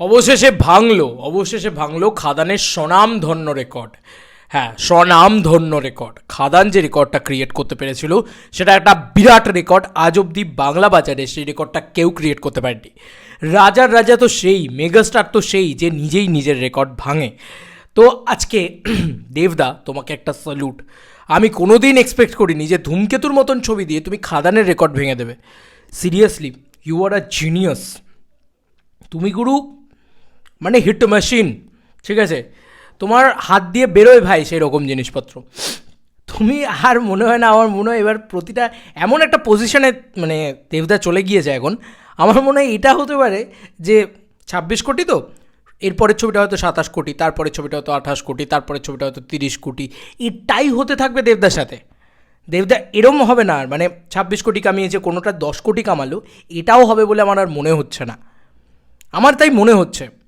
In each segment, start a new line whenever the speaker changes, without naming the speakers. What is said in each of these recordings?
অবশেষে ভাঙলো অবশেষে ভাঙলো খাদানের স্বনাম ধন্য রেকর্ড। হ্যাঁ স্বনাম ধন্য রেকর্ড। খাদান যে রেকর্ডটা ক্রিয়েট করতে পেরেছিল, সেটা একটা বিরাট রেকর্ড। আজ অবধি বাংলা বাজারে সেই রেকর্ডটা কেউ ক্রিয়েট করতে পারেনি। রাজার রাজা তো সেই, মেগাস্টার তো সেই যে নিজেই নিজের রেকর্ড ভাঙে। তো আজকে দেবদা, তোমাকে একটা স্যালুট আমি কোনোদিন এক্সপেক্ট করিনি যে ধূমকেতুর মতন ছবি দিয়ে তুমি খাদানের রেকর্ড ভেঙে দেবে। Seriously you are a genius তুমি গুরু মানে হিট মেশিন ঠিক আছে? তোমার হাত দিয়ে বেরোয় ভাই সেই রকম জিনিসপত্র। তুমি আর মনে হয় না, আমার মনে হয় এবার প্রতিটা, এমন একটা পজিশনে মানে দেবদা চলে গিয়েছে এখন। আমার মনে হয় এটা হতে পারে যে ছাব্বিশ কোটি তো, এরপরের ছবিটা হয়তো সাতাশ কোটি, তারপরের ছবিটা হয়তো আঠাশ কোটি, তারপরের ছবিটা হয়তো তিরিশ কোটি। এটাই হতে থাকবে দেবদার সাথে। দেবদা এরম হবে না আর মানে ছাব্বিশ কোটি কামিয়েছে, কোনোটা দশ কোটি কামালো, এটাও হবে বলে আমার আর মনে হচ্ছে না। আমার তাই মনে হচ্ছে।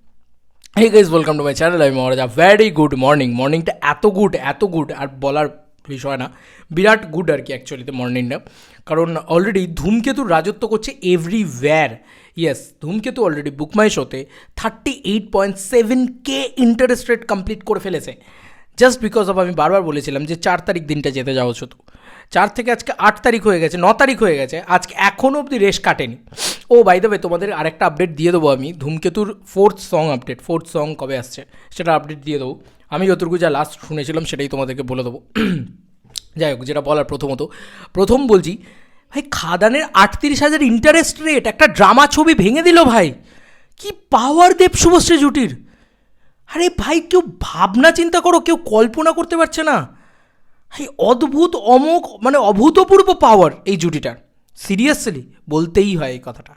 Hey guys welcome to my channel আমি মহারাজা ভ্যারি গুড মর্নিং মর্নিংটা এত গুড এত গুড আর বলার বিষয় না। বিরাট গুড আর কি অ্যাকচুয়ালিতে মর্নিংটা কারণ অলরেডি ধূমকেতুর রাজত্ব করছে এভরিওয়্যার ইয়েস ধূমকেতু অলরেডি বুকমাই শোতে thirty eight point seven K interest rate complete করে ফেলেছে। জাস্ট বিকজ অফ আমি বারবার বলেছিলাম যে চার তারিখ দিনটা যেতে যাওয়া শুধু। চার থেকে আজকে আট তারিখ হয়ে গেছে, ন তারিখ হয়ে গেছে, আজকে এখনও অবধি রেশ কাটেনি। ও বাই দেবে তোমাদের আরেকটা আপডেট দিয়ে দেবো আমি, ধূমকেতুর fourth song update fourth song কবে আসছে, সেটা আপডেট দিয়ে দেবো। আমি যতটুকু যা লাস্ট শুনেছিলাম, সেটাই তোমাদেরকে বলে দেবো। যাই হোক, যেটা বলার প্রথমত। প্রথম বলছি, ভাই, খাদানের আটত্রিশ হাজার ইন্টারেস্ট রেট একটা ড্রামা ছবি ভেঙে দিল ভাই। কি পাওয়ার দেব শুভশ্রী জুটির? আরে ভাই, কেউ ভাবনা চিন্তা করো, কেউ কল্পনা করতে পারছে না। এই অদ্ভুত, অমোঘ মানে অভূতপূর্ব পাওয়ার এই জুটিটার সিরিয়াসলি বলতেই হয় এই কথাটা।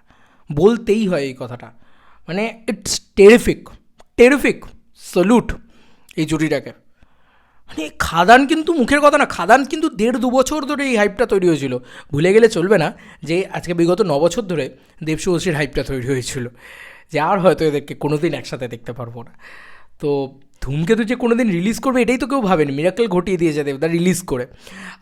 বলতেই হয় এই কথাটা। মানে ইটস টেরিফিক টেরিফিক সলুট এই জুটিটাকে। মানে খাদান কিন্তু মুখের কথা না, খাদান কিন্তু দেড় দু বছর ধরে এই হাইপটা তৈরি হয়েছিল। ভুলে গেলে চলবে না যে আজকে বিগত ন বছর ধরে দেবশুভশ্রীর হাইপটা তৈরি হয়েছিল। যে আর হয়তো এদেরকে কোনো দিন একসাথে দেখতে পারব না। তো ধূমকেতু যে কোনো দিন রিলিজ করবে, এটাই তো কেউ ভাবেনি। মিরাকেল ঘটিয়ে দিয়েছে দেবদা রিলিজ করে।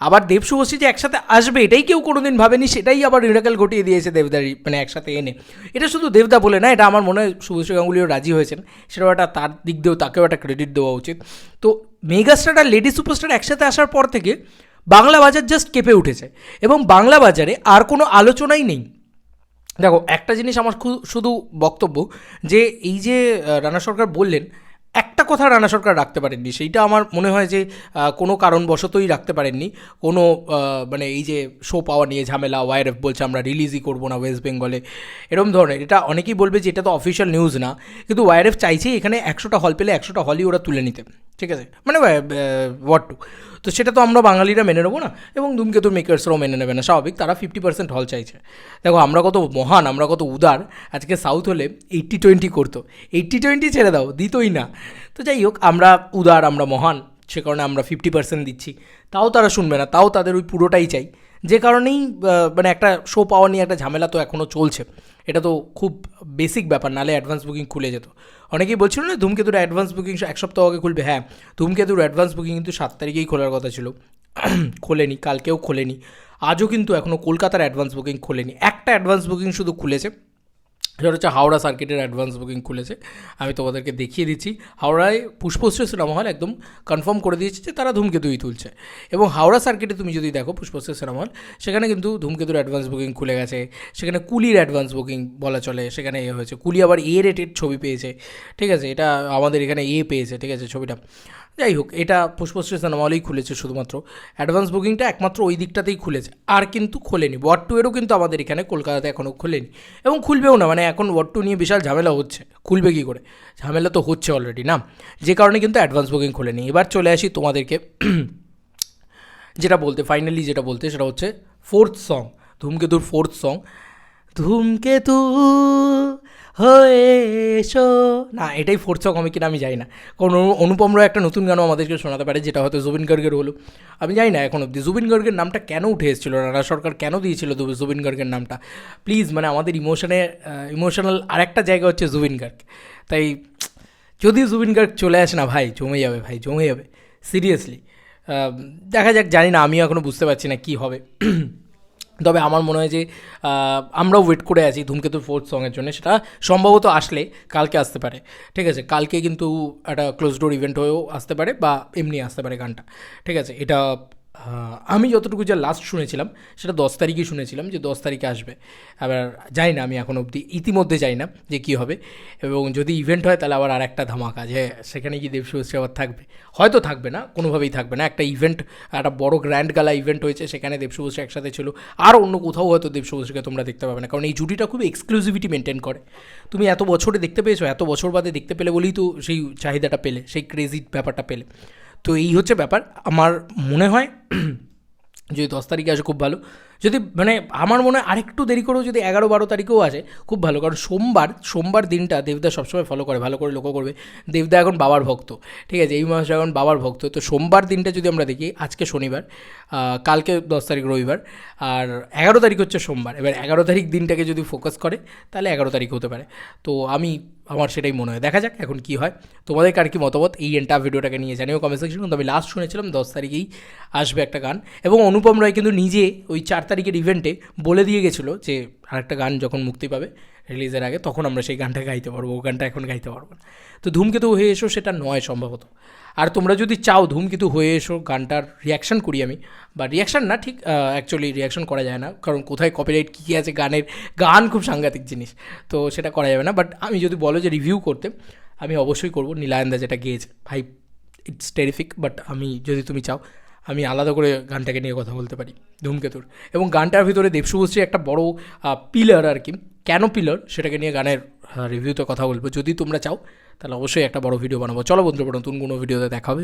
আবার দেব শুভশ্রী যে একসাথে আসবে, এটাই কেউ কোনো দিন ভাবেনি, সেটাই আবার মিরাকেল ঘটিয়ে দিয়েছে দেবদা মানে একসাথে এনে। এটা শুধু দেবদা বলে না, এটা আমার মনে হয় শুভশ্রী গাঙ্গুলিও রাজি হয়েছেন। সেটাও একটা তার দিক দিয়েও তাকেও একটা ক্রেডিট দেওয়া উচিত। তো মেগাস্টার আর লেডি সুপারস্টার একসাথে আসার পর থেকে বাংলা বাজার জাস্ট কেঁপে উঠেছে। এবং বাংলা বাজারে আর কোনো আলোচনাই নেই। দেখো, একটা জিনিস আমার শুধু বক্তব্য, যে এই যে রানা সরকার বললেন একটা কথা রানা সরকার রাখতে পারেননি, সেইটা আমার মনে হয় যে কোনো কারণবশতই রাখতে পারেননি। কোনো মানে এই যে শো পাওয়া নিয়ে ঝামেলা ওয়াইএফ বলছে আমরা রিলিজই করব না ওয়েস্ট বেঙ্গলে এরম ধরনের। এটা অনেকেই বলবে যে এটা তো অফিসিয়াল নিউজ না, কিন্তু ওয়াইএফ চাইছে এখানে একশোটা হল পেলে একশোটা হলই ওরা তুলে নিতে। ঠিক আছে? মানে ওয়াট টু তো সেটা তো আমরা বাঙালিরা মেনে নেব না। এবং ধূমকেতুর মেকার্সরাও মেনে নেবে না, স্বাভাবিক। তারা ফিফটি পার্সেন্ট হল চাইছে। দেখো, আমরা কত মহান, আমরা কত উদার। আজকে সাউথ হলে এইট্টি টোয়েন্টি করতো। এইট্টি টোয়েন্টি ছেড়ে দাও, দিতই না। তো যাই হোক, আমরা উদার, আমরা মহান। সে কারণে আমরা ফিফটি পার্সেন্ট দিচ্ছি। তাও তারা শুনবে না, তাও তাদের ওই পুরোটাই চাই। যে কারণেই মানে একটা শো পাওয়া নিয়ে একটা ঝামেলা তো এখনও চলছে। এটা তো খুব বেসিক ব্যাপার, নালে অ্যাডভান্স বুকিং খুলে যেত। অনেকেই বলছিল না, ধূমকেতুর অ্যাডভান্স বুকিং এক সপ্তাহ আগে খুলবে। হ্যাঁ ধূমকেতুর অ্যাডভান্স বুকিং কিন্তু সাত তারিখেই খোলার কথা ছিল। খোলেনি, কালকেও খোলেনি। আজও কিন্তু এখনও কলকাতার অ্যাডভান্স বুকিং খোলেনি। একটা অ্যাডভান্স বুকিং শুধু খুলেছে। সেটা হচ্ছে হাওড়া সার্কিটের অ্যাডভান্স বুকিং খুলেছে। আমি তোমাদেরকে দেখিয়ে দিচ্ছি। হাওড়ায় পুষ্পশ্রী সিনেমা হল একদম কনফার্ম করে দিয়েছে যে তারা ধূমকেতুই তুলছে। এবং হাওড়া সার্কিটে তুমি যদি দেখো পুষ্পশ্রী সিনেমা হল, সেখানে কিন্তু ধূমকেতুর অ্যাডভান্স বুকিং খুলে গেছে। সেখানে কুলির অ্যাডভান্স বুকিং বলা চলে। সেখানে এ হয়েছে। কুলি আবার এ রেটেড ছবি পেয়েছে। ঠিক আছে? এটা আমাদের এখানে এ পেয়েছে। ঠিক আছে? ছবিটা। যাই হোক, এটা পুষ্পশ্রী সিনেমা হলেই খুলেছে শুধুমাত্র। অ্যাডভান্স বুকিংটা একমাত্র ওই দিকটাতেই খুলেছে। আর কিন্তু খোলেনি। ওয়ার্ড টু এরও কিন্তু আমাদের এখানে কলকাতাতে এখনও খোলেনি। এবং খুলবেও না। মানে এখন ওয়ার্ড টু নিয়ে বিশাল ঝামেলা হচ্ছে। খুলবে কী করে? ঝামেলা তো হচ্ছে অলরেডি না? যে কারণে কিন্তু অ্যাডভান্স বুকিং খোলেনি এবার চলে আসি তোমাদেরকে যেটা বলতে ফাইনালি যেটা বলতে, সেটা হচ্ছে ফোর্থ সং ধূমকেতুর ফোর্থ সং ধূমকেতু হয়ে এসো না, এটাই ফোর্থ আমি কিনা আমি জানি না। কারণ অনু- অনুপম রায় একটা নতুন গানও আমাদেরকে শোনাতে পারে, যেটা হয়তো জুবিন গার্গের হলো। আমি জানি না এখন অব্দি জুবিন গার্গের নামটা কেন উঠে এসেছিল? রানা সরকার কেন দিয়েছিল জুবিন গার্গের নামটা? প্লিজ মানে আমাদের ইমোশনে ইমোশনাল আরেকটা জায়গা হচ্ছে জুবিন গার্গ। তাই, যদি জুবিন গার্গ চলে আসে না, ভাই, জমে যাবে, ভাই, জমে যাবে। সিরিয়াসলি দেখা যাক, জানি না, আমিও এখনও বুঝতে পারছি না কী হবে। তবে আমার মনে হয় যে আমরাও ওয়েট করে আছি ধূমকেতু ফোর্থ সঙের জন্য। সেটা সম্ভবত আসলে কালকে আসতে পারে। ঠিক আছে? কালকে কিন্তু একটা ক্লোজ ডোর ইভেন্ট হয়েও আসতে পারে বা এমনি আসতে পারে গানটা। ঠিক আছে? এটা আমি যতটুকু যা লাস্ট শুনেছিলাম, সেটা দশ তারিখই শুনেছিলাম যে দশ তারিখে আসবে। আবার যাই না, আমি এখন অবধি ইতিমধ্যে যাই না যে কী হবে। এবং যদি ইভেন্ট হয়, তাহলে আবার আর একটা ধামাকা যে সেখানে কি দেবশুভশ্রী আবার থাকবে। হয়তো থাকবে না, কোনোভাবেই থাকবে না। একটা ইভেন্ট একটা বড় গ্র্যান্ড গালা ইভেন্ট হয়েছে, সেখানে দেবশুভশ্রী একসাথে ছিল। আর অন্য কোথাও হয়তো দেবশুভশ্রীকে তোমরা দেখতে পাবে না। কারণ এই জুটিটা খুব এক্সক্লুসিভিটি মেনটেন করে। তুমি এত বছরে দেখতে পেয়েছ, এত বছর বাদে দেখতে পেলে বলেই তো সেই চাহিদাটা পেলে, সেই ক্রেজি ব্যাপারটা পেলে। তো এই হচ্ছে ব্যাপার। আমার মনে হয় যদি দশ তারিখে আসে খুব ভালো। যদি মানে আমার মনে হয় আরেকটু দেরি করেও যদি এগারো বারো তারিখেও আসে, খুব ভালো। কারণ সোমবার সোমবার দিনটা দেবদা সবসময় ফলো করে, ভালো করে লক্ষ্য করবে। দেবদা এখন বাবার ভক্ত, ঠিক আছে? এই মাসে এখন বাবার ভক্ত। তো সোমবার দিনটা যদি আমরা দেখি, আজকে শনিবার কালকে দশ তারিখ রবিবার, আর এগারো তারিখ হচ্ছে সোমবার। এবার এগারো তারিখ দিনটাকে যদি ফোকাস করে, তাহলে এগারো তারিখ হতে পারে। তো আমি, আমার সেটাই মনে হয়। দেখা যাক এখন কি হয়। তোমাদের কার কি মতামত? এই এন্টার ভিডিওটাকে নিয়ে জানিও কমেন্ট সেকশন তবে লাস্ট শুনেছিলাম, দশ তারিখেই আসবে একটা গান। এবং অনুপম রায় কিন্তু নিজে ওই চার তারিখের ইভেন্টে বলে দিয়ে গেছিল যে আরেকটা গান যখন মুক্তি পাবে রিলিজের আগে, তখন আমরা সেই গানটা গাইতে পারব। ও গানটা এখন গাইতে পারব না। তো ধূমকেতু হয়ে এসো সেটা নয় সম্ভবত। আর তোমরা যদি চাও ধূমকেতু হয়ে এসো, গানটার রিয়াকশান করি আমি, বা রিয়াকশান না, ঠিক অ্যাকচুয়ালি রিয়াকশান করা যায় না, কারণ কোথায় কপিরাইট কী কী আছে গানের, গান খুব সাংঘাতিক জিনিস, তো সেটা করা যাবে না। বাট আমি যদি বলো যে রিভিউ করতে, আমি অবশ্যই করব। নীলায়ন্দা যেটা গেয়েছে, ভাই ইটস টেরিফিক বাট আমি যদি তুমি চাও আমি আলাদা করে গানটাকে নিয়ে কথা বলতে পারি, ধূমকেতুর। এবং গানটার ভিতরে দেবশুভশ্রী একটা বড় পিলার আর কি। কেন পিলার সেটাকে নিয়ে গানের রিভিউতে কথা বলব। যদি তোমরা চাও, তাহলে অবশ্যই একটা বড় ভিডিও বানাবো। চলো বন্ধু নতুন কোনো ভিডিওতে দেখা হবে